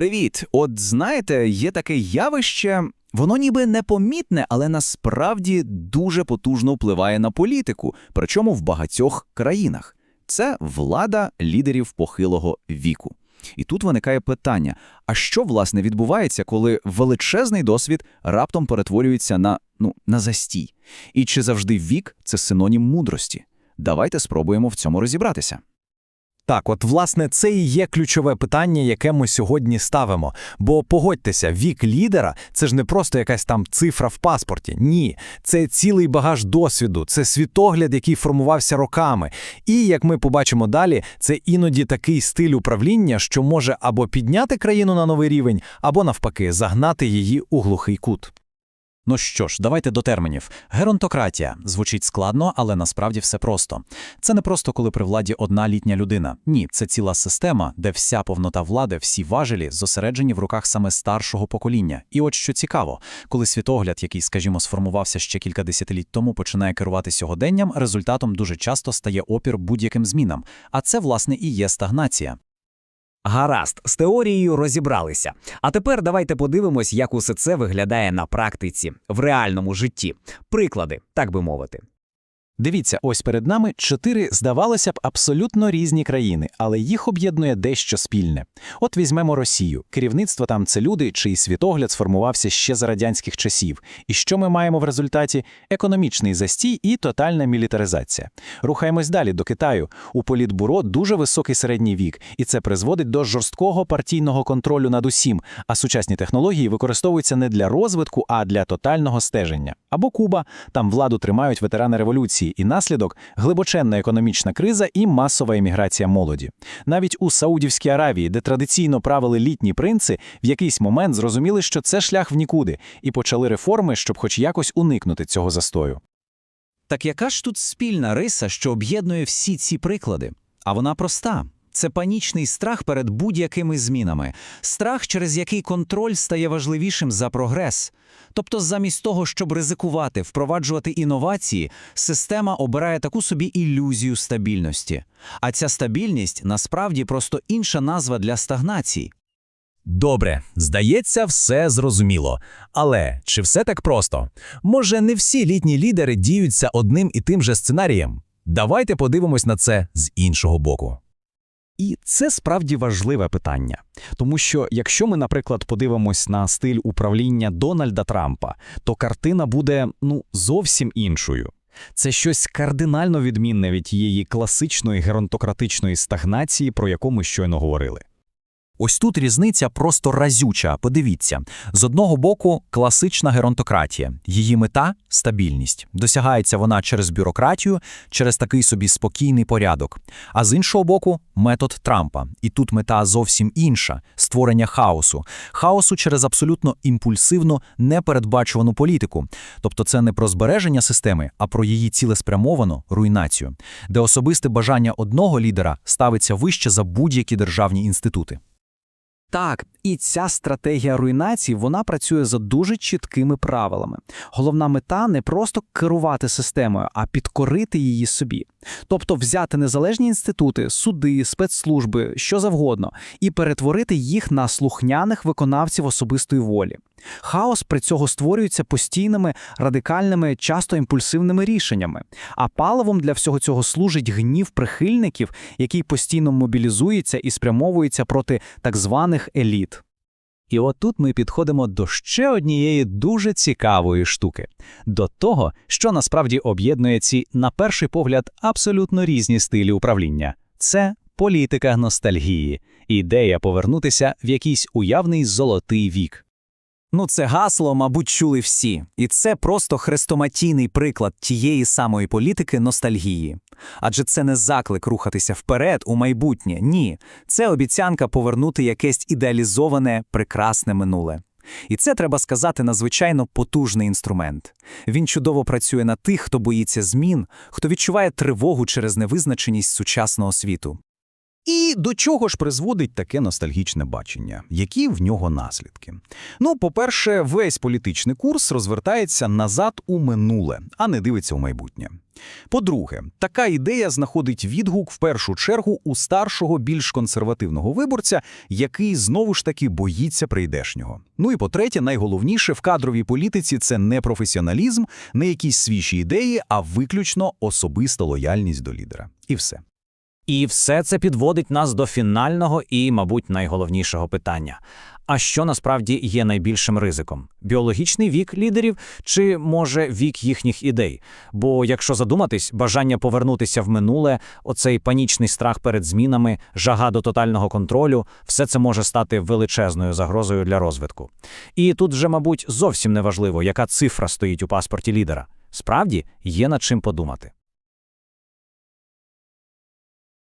Привіт! От знаєте, є таке явище, воно ніби непомітне, але насправді дуже потужно впливає на політику, причому в багатьох країнах. Це влада лідерів похилого віку. І тут виникає питання: а що власне відбувається, коли величезний досвід раптом перетворюється на, ну, на застій? І чи завжди вік це синонім мудрості? Давайте спробуємо в цьому розібратися. Так, от власне це і є ключове питання, яке ми сьогодні ставимо. Бо погодьтеся, вік лідера це ж не просто якась там цифра в паспорті. Ні, це цілий багаж досвіду, це світогляд, який формувався роками. І як ми побачимо далі, це іноді такий стиль управління, що може або підняти країну на новий рівень, або навпаки загнати її у глухий кут. Ну що ж, давайте до термінів. Геронтократія звучить складно, але насправді все просто. Це не просто коли при владі одна літня людина. Ні, це ціла система, де вся повнота влади, всі важелі зосереджені в руках саме старшого покоління. І от що цікаво, коли світогляд, який, скажімо, сформувався ще кілька десятиліть тому, починає керувати сьогоденням, результатом дуже часто стає опір будь-яким змінам. А це, власне, і є стагнація. Гаразд, з теорією розібралися. А тепер давайте подивимось, як усе це виглядає на практиці, в реальному житті. Приклади, так би мовити. Дивіться, ось перед нами чотири, здавалося б, абсолютно різні країни, але їх об'єднує дещо спільне. От візьмемо Росію. Керівництво там це люди, чий світогляд сформувався ще за радянських часів. І що ми маємо в результаті? Економічний застій і тотальна мілітаризація. Рухаємось далі до Китаю. У політбюро дуже високий середній вік, і це призводить до жорсткого партійного контролю над усім. А сучасні технології використовуються не для розвитку, а для тотального стеження. Або Куба там владу тримають ветерани революції і наслідок глибоченна економічна криза і масова еміграція молоді. Навіть у Саудівській Аравії, де традиційно правили літні принци, в якийсь момент зрозуміли, що це шлях в нікуди, і почали реформи, щоб хоч якось уникнути цього застою. Так яка ж тут спільна риса, що об'єднує всі ці приклади? А вона проста. Це панічний страх перед будь-якими змінами, страх, через який контроль стає важливішим за прогрес. Тобто, замість того, щоб ризикувати, впроваджувати інновації, система обирає таку собі ілюзію стабільності. А ця стабільність насправді просто інша назва для стагнації. Добре, здається, все зрозуміло. Але чи все так просто? Може, не всі літні лідери діються одним і тим же сценарієм? Давайте подивимось на це з іншого боку. І це справді важливе питання, тому що якщо ми, наприклад, подивимось на стиль управління Дональда Трампа, то картина буде ну зовсім іншою. Це щось кардинально відмінне від тієї класичної геронтократичної стагнації, про яку ми щойно говорили. Ось тут різниця просто разюча. Подивіться, з одного боку, класична геронтократія. Її мета стабільність. Досягається вона через бюрократію, через такий собі спокійний порядок. А з іншого боку, метод Трампа. І тут мета зовсім інша створення хаосу. Хаосу через абсолютно імпульсивну, непередбачувану політику. Тобто, це не про збереження системи, а про її цілеспрямовану руйнацію, де особисте бажання одного лідера ставиться вище за будь-які державні інститути. Так, і ця стратегія руйнації вона працює за дуже чіткими правилами. Головна мета не просто керувати системою, а підкорити її собі. Тобто взяти незалежні інститути, суди, спецслужби, що завгодно, і перетворити їх на слухняних виконавців особистої волі. Хаос при цього створюється постійними, радикальними, часто імпульсивними рішеннями. А паливом для всього цього служить гнів прихильників, який постійно мобілізується і спрямовується проти так званих еліт. І отут ми підходимо до ще однієї дуже цікавої штуки до того, що насправді об'єднує ці, на перший погляд, абсолютно різні стилі управління. Це політика ностальгії, ідея повернутися в якийсь уявний золотий вік. Ну, це гасло, мабуть, чули всі, і це просто хрестоматійний приклад тієї самої політики ностальгії. Адже це не заклик рухатися вперед у майбутнє, ні, це обіцянка повернути якесь ідеалізоване, прекрасне минуле. І це треба сказати надзвичайно потужний інструмент. Він чудово працює на тих, хто боїться змін, хто відчуває тривогу через невизначеність сучасного світу. І до чого ж призводить таке ностальгічне бачення? Які в нього наслідки? Ну, по-перше, весь політичний курс розвертається назад у минуле, а не дивиться у майбутнє. По-друге, така ідея знаходить відгук в першу чергу у старшого, більш консервативного виборця, який знову ж таки боїться прийдешнього. Ну і по-третє, найголовніше в кадровій політиці це не професіоналізм, не якісь свіжі ідеї, а виключно особиста лояльність до лідера. І все. І все це підводить нас до фінального і, мабуть, найголовнішого питання. А що насправді є найбільшим ризиком? Біологічний вік лідерів чи, може, вік їхніх ідей? Бо, якщо задуматись, бажання повернутися в минуле, оцей панічний страх перед змінами, жага до тотального контролю – все це може стати величезною загрозою для розвитку. І тут вже, мабуть, зовсім не важливо, яка цифра стоїть у паспорті лідера. Справді, є над чим подумати.